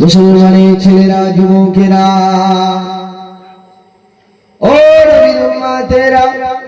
মুসলমানের ছেলেরা যুবকেরা। ও রবি উম্মতেরা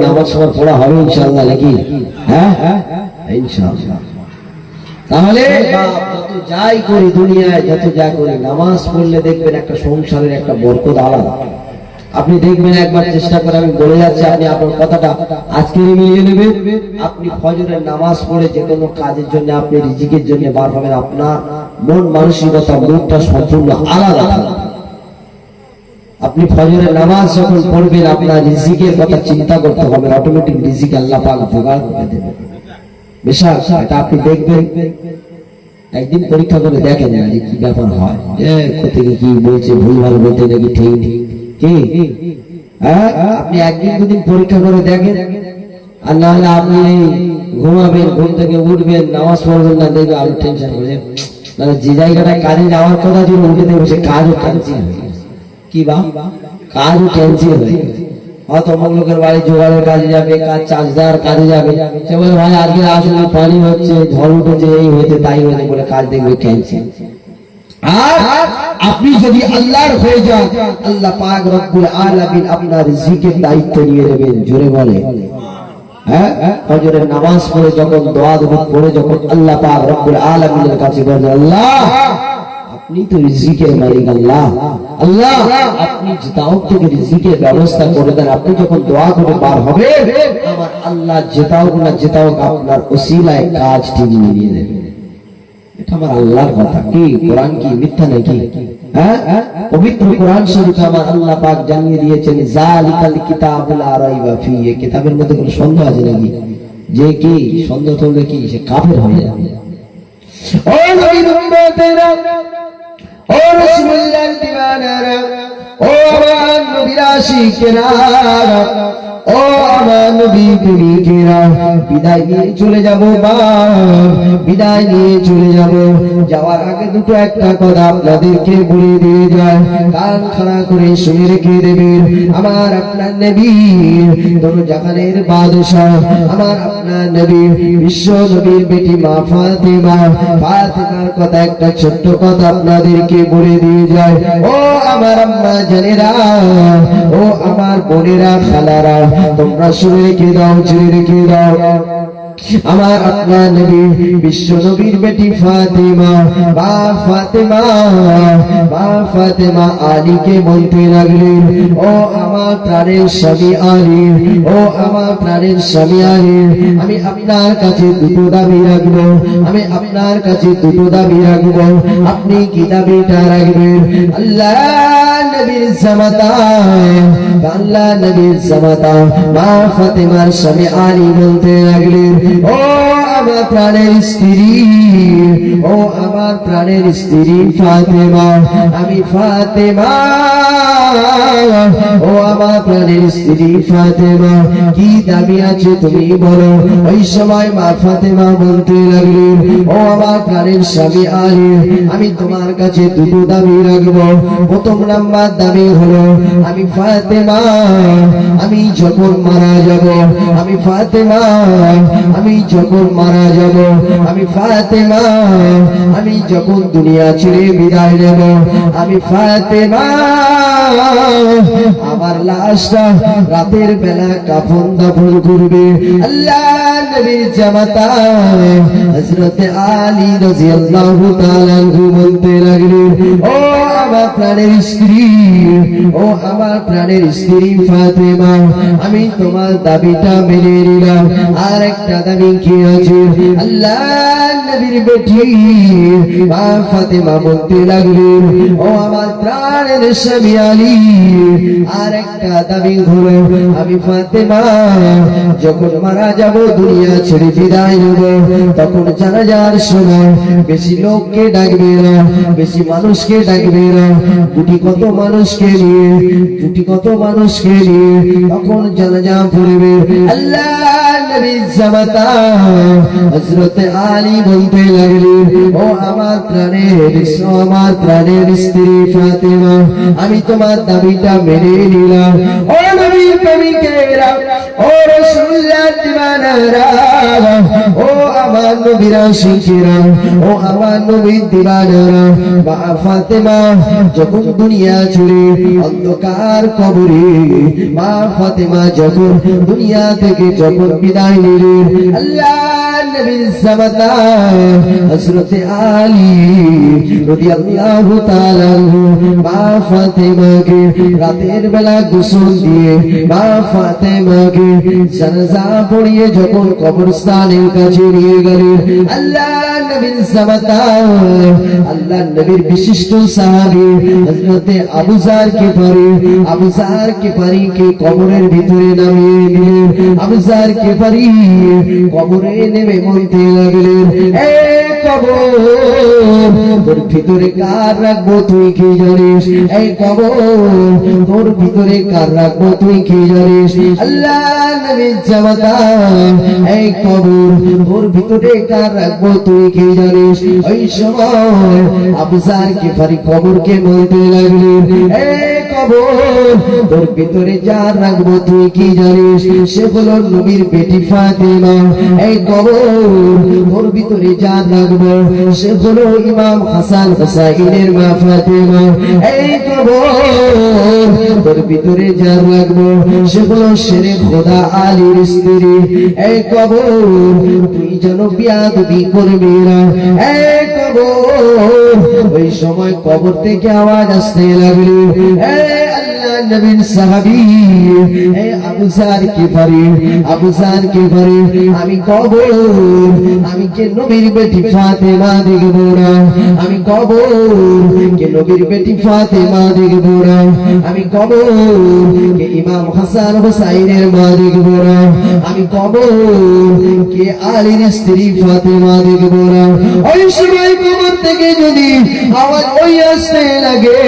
নামাজ হ্যাঁ? হয় তাহলে যত যাই করি দুনিয়ায়, যত যা করি, নামাজ পড়লে দেখবেন একটা সংসারের একটা বরকত আলাদা। আপনি দেখবেন একবার চেষ্টা করে আমি বলে যাচ্ছি, আপনি আপনার কথাটা আজকে মিলিয়ে নেবেন। আপনি ফজরের নামাজ পড়ে যে কোনো কাজের জন্য আপনি রিজিকের জন্য বার হবেন, আপনার মন মানসিকতা, মুখটা সম্পূর্ণ আলাদা। আপনি ফজরের নামাজ যখন পড়বেন, আপনার রিজিকের কথা চিন্তা করতে হবে অটোমেটিক রিজিক আল্লাহ পাক জোগাড় করে দেবেন। বিশাল, এটা আপনি দেখবেন। একদিন পরীক্ষা করে দেখেন কি ব্যাপার হয় কোথেকে কি বলছে ভুল ভালো বলতে নাকি ঠিক? কি? হ্যাঁ? আপনি একদিন দুদিন পরীক্ষা করে দেখেন। আর না হলে আপনি ঘুমাবেন, ঘুম থেকে উঠবেন, নামাজ পড়বেন না দেখবে আপনি টেনশন করে মানে যে জায়গাটায় কাজে যাওয়ার কথা ছিল, উঠে দেখবে সে কাজও ক্যান্সেল কি বা? কাজও ক্যান্সেল হয়ে হয়তো অমুক লোকের বাড়ি জোগাড়ের কাজে যাবে, কাজ চাষ দেওয়ার কাজে যাবে। সে বলে, ভাই, আজকে আসলে পানি হচ্ছে, ঝড় উঠেছে, এই হয়েছে, তাই হয়েছে বলে কাজ দেখবে ক্যান্সেল আপনি যদি আল্লাহর হয়ে যান, আল্লাহ পাক রব্বুল আলামিন আপনার রিজিকের দায়িত্ব নিয়ে নেবেন, জোরে বলে। হ্যাঁ? নামাজ পড়ে যখন, দোয়া পড়ে যখন আল্লাহ পাক রব্বুল আলামিনের কাছে আল্লাহ, আপনি যখন দোয়া করে হবে আল্লাহ আপনার ওসিলায় কাজ ঠিক নিয়ে দেবে এটা আমার আল্লাহর কথা। কি? কোরআন কি? মিথ্যা নাকি? হ্যাঁ? পবিত্র কোরআন শরীফ আমার আল্লাহ পাক জানিয়ে দিয়েছেন জালিকাল কিতাবুল লা রাইবা ফি এই কিতাবের মধ্যে কোনো সন্দেহ আছে নাকি? যে কি? সন্দেহ করলে কি? সে কাফের হয়ে যাবে। ও নবীর উম্মতেরা ও রাসূলুল্লাহর দিওয়ানারা ও আমার নবীর আশিকেরা ও আমার নবী প্রেমিকেরা বিদায় নিয়ে চলে যাব বিদায় নিয়ে চলে যাব যাওয়ার আগে দুটো একটা কথা আপনাদেরকে বলে দিয়ে যায় কান খাড়া করে শুনে রেখে দেবেন আমার আপনার নবী তোর জাহানের বাদশাহ আমার আপনার নবী বিশ্ব নবীর বেটি মা কথা একটা ছোট্ট কথা আপনাদেরকে বলে দিয়ে যায় ও আমার আম্মা জানেরা, ও আমার বোনেরা, খালারা তোমরা শুনে রেখে দাও ছেড়ে রেখে দাও। আমার আপনার নবী, বিশ্ব নবীর বেটি ফাতেমা। বা ফাতেমা বা ফাতেমা আলীকে বলতে লাগলেন, ও আমার প্রাণের স্বামী আলী, ও আমার প্রাণের স্বামী আলী, আমি আপনার কাছে দুটো দাবি রাখব, আমি আপনার কাছে দুটো দাবি রাখব। আপনি কি দাবিটা রাখবেন? আল্লাহ নবীর জামাতা আল্লাহ নবীর জামাতা মা ফাতেমার স্বামী আলী বলতে লাগলেন, ও আমার প্রাণের স্ত্রী, ও আমার প্রাণের স্ত্রী ফাতেমা, আমি ফাতেমা আমার প্রাণের স্ত্রী ফাতেমা কি দাবি আছে তুমি বলো ওই সময় মা ফাতেমা বলতে লাগলেন ও আমার প্রাণের স্বামী আরে আমি তোমার কাছে দুটো দাবি রাখব প্রথম নাম্বার দাবি হলো আমি ফাতেমা যখন মারা যাব, আমি ফাতেমা, আমি যখন মারা যাব, আমি ফাতেমা, আমি যখন দুনিয়া ছেড়ে বিদায় নেব, আমি ফাতেমা। আমার লাশটা রাতের বেলা কাফন দাফন করবে। আল্লাহ! নবীর জামাতা হযরত আলী রাদিয়াল্লাহু তাআলা বলতে লাগলেন, ও আমার প্রাণের স্ত্রী, ও আমার প্রাণের স্ত্রী ফাতেমা, আমি তোমার দাবিটা মেনে নিলাম। আর একটা দাবি কি আছে? আল্লাহ নবীর বেটি। মা ফাতেমা বলতে লাগলেন ও আমার প্রাণের স্বামী আলী আর একটা দাবি হলো আমি ফাতেমা, যখন মারা যাব, দুনিয়া ছেড়ে বিদায় নেব। তখন জানা যাওয়ার সময় বেশি লোককে ডাকবে না, বেশি মানুষকে ডাকবে না। দুটি কত মানুষকে নিয়ে, দুটি কত মানুষকে নিয়ে তখন জানাজা পড়বে। আল্লাহ নবী জামাতা হযরত আলী বলতে লাগলেন ও আমার প্রাণের আমার প্রাণের স্ত্রী ফাতেমা, আমি তোমার দাবিটা মেনে নিলাম। ও নবী প্রেমিকেরা, ও রাসূলুল্লাহ দিওয়ানারা ও আমার নবীরা শিখেরা ও আমার নবীর দিওয়ানারা মা ফাতেমা, যখন দুনিয়া ছুড়ে অন্ধকার কবরে, মা ফাতেমা যখন দুনিয়া থেকে যখন বিদায় নিলেন আল্লাহ নবীর জামাতা হযরত আলী রাদিয়াল্লাহু তাআলা মা ফাতেমাকে রাতের বেলা গোসল দিয়ে মা ফাতেমাকে জানাজা পড়িয়ে যখন কবরস্থানের কাছে নিয়ে গেলেন আল্লাহ নবীর জামাতা আল্লাহ নবীর বিশিষ্ট সাহাবী হযরত আবু জার কে পারি, আবু জার কে পারি কে কবরের ভিতরে নামিয়ে নিলেন আবু জার কে পারি কবরে নেমে বলতে লাগলেন তোর ভিতরে কার রাখব তুই কি জানিস? এই কবর তোর ভিতরে কার রাখব তুই কি জানিস? এই কবর তোর ভিতরে কার রাখব তুই কি জানিস? ওই সময় আবুজার কি ফারি কবরকে বলতে লাগলেন এই তোর ভিতরে রাখব, তুই কি জানিস? সে নবীর বেটি ফাতেমা। এই কবর তোর ভিতরে রাখব, সে ইমাম হাসান হুসাইনের মা ফাতেমা। এই কবর তোর ভিতরে রাখব, সে শেরে খোদা আলীর স্ত্রী। এই কবর তুই যেন বিয়াদবি করবি না এই কবর ওই সময় কবর থেকে আওয়াজ আসতে লাগল। এই নবীন সাহাবি। এই আবু জার কি পারে আবু জার কি পারে আমি কব আমি কে নবীর বেটি ফাতেমা দেখব না? আমি কব কে নবীর বেটি ফাতেমা দেখব না? আমি কবর কে ইমাম হাসান হুসাইনের মা দেখব না। আমি কবর কে আলীর স্ত্রী ফাতেমা দেখব না। ওই সময় কবর থেকে যদি আওয়াজ ওই আসতে লাগে,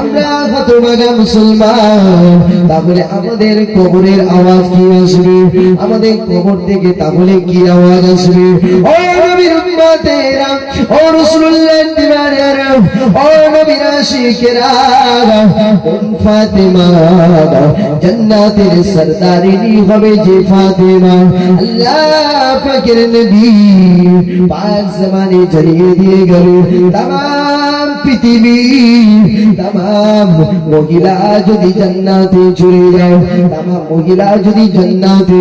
আমরা হতভাগা মুসলমান, তাহলে আমাদের কবরের আওয়াজ কি আসবে? আমাদের কবর থেকে তাহলে কি আওয়াজ আসবে? ও নবীর উম্মতেরা ও রাসূলুল্লাহ দিওয়ানারা ও নবীর আশিকেরা কোন ফাতেমা, জান্নাতের সরদারিনী হবে যে ফাতেমা। আল্লাহ পাকের নবী পাক জমানে জ্বালিয়ে দিয়ে গেল। তাম পৃথিবী তাম মহিলা যদি জান্নাতে চলে যায় তাম মহিলা যদি জান্নাতে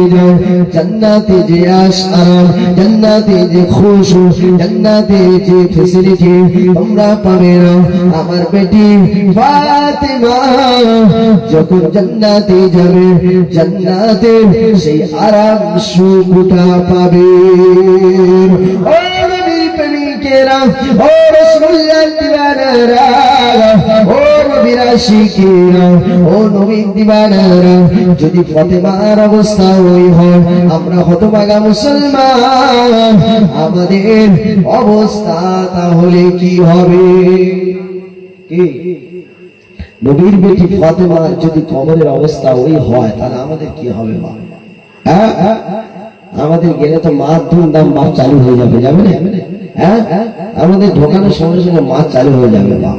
আমার বেটি যখন জান্নাতে যাবে জান্নাতে সেই আরাম সুখটা পাবে। ও যদি ফাতেমার অবস্থা ওই হয়, আমরা হতভাগা মুসলমান, আমাদের অবস্থা তাহলে কি হবে? নবীর বেটি ফাতেমার যদি কবরের অবস্থা ওই হয়, তাহলে আমাদের কি হবে মা? হ্যাঁ? আমাদের গেলে তো মাছ ধুমধাম মাছ চালু হয়ে যাবে যাবে না? হ্যাঁ আমাদের ঢোকানোর সঙ্গে সঙ্গে মাছ চালু হয়ে যাবে মা